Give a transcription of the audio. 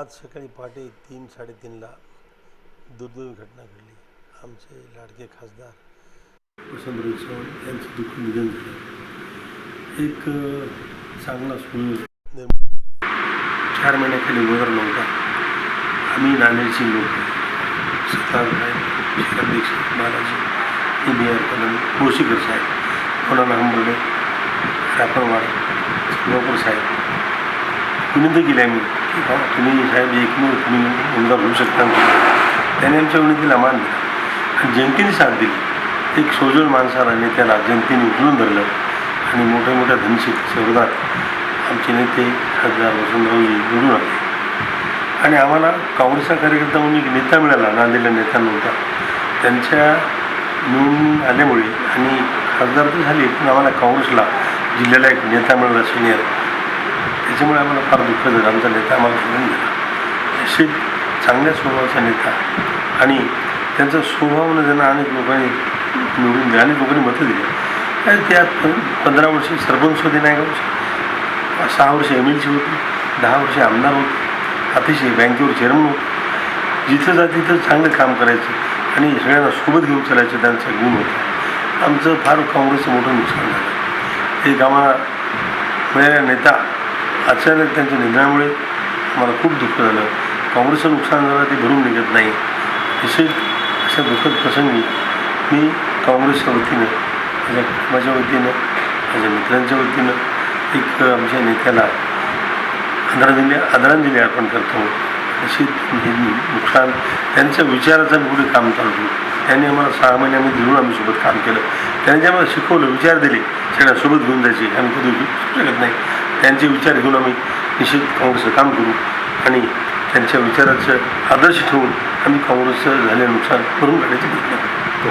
आज सकाळी पहाटे तीन साडेतीनला दुर्दैवी घटना घडली. आमचे लाडके खासदार वसंतराव चव्हाण यांचं दुःख निधन झालं. एक चांगला सुरू चार महिन्याखाली वगैर नव्हता. आम्ही नांदेडची लोक सत्तारभाई शहराध्यक्ष Balaji A B R Kadam Koshikar साहेब कोणाला हंबर्डे रापणवाड लोकर साहेब. विनंती केली आम्ही. की बा तुम्ही साहेब एकमेव तुम्ही मुलगा होऊ शकता त्याने आमच्या विनंतीला मान दिला आणि जनतेने साथ दिली एक सोजळ माणसाने नेत्याला जनतेने उचलून धरलं आणि मोठ्या मोठ्या धनशक्तीच्या विरोधात आमचे नेते खासदार वसंतरावजी निवडून आले आणि आम्हाला काँग्रेसचा कार्यकर्ता म्हणून एक नेता मिळाला नांदेडला नेता नव्हता त्यांच्या निवडून आल्यामुळे आणि खासदार तर झाले पण आम्हाला काँग्रेसला जिल्ह्याला एक नेता मिळाला सिनियर त्याच्यामुळे आम्हाला फार दुःख झालं. आमचा नेता आम्हाला सोडून गेला. असे चांगल्या स्वभावाचा नेता आणि त्यांचा स्वभावानं त्यांना अनेक लोकांनी निवडून दिले. अनेक लोकांनी मतं दिली. आणि त्यात पंधरा वर्षे सरपंच होते नाही का? सहा वर्षे एम एल सी होते दहा वर्षे आमदार होते. अतिशय बँकेवर चेअरमन होते. जिथं जा तिथं चांगलं काम करायचं आणि सगळ्यांना सोबत घेऊन चालायचं त्यांचा गुण होता. आमचं फार काँग्रेसचं मोठं नुकसान झालं. एक आम्हाला मिळाल्या नेता अचानक त्यांच्या निधनामुळे मला खूप दुःख झालं. काँग्रेसचं नुकसान झालं ते भरून निघत नाही. तसेच अशा दुःखद प्रसंगी मी काँग्रेसच्या वतीनं माझ्या कुटुंबाच्या वतीनं माझ्या मित्रांच्या वतीनं एक आमच्या नेत्याला आदरांजली आदरांजली अर्पण करतो. अशी नुकसान त्यांच्या विचाराचं पुढे काम चालतो त्यांनी आम्हाला सहा महिन्यामध्ये घेऊन आम्ही सोबत काम केलं. त्यांनी आम्हाला शिकवलं विचार दिले सगळ्या सोबत घेऊन जायचे. आम्ही कधी शकत नाही. त्यांचे विचार घेऊन आम्ही निश्चित काँग्रेसचं काम करू आणि त्यांच्या विचाराचं आदर्श ठेवून आम्ही काँग्रेसचं झालेलं नुकसान भरून काढायचं प्रयत्न करू.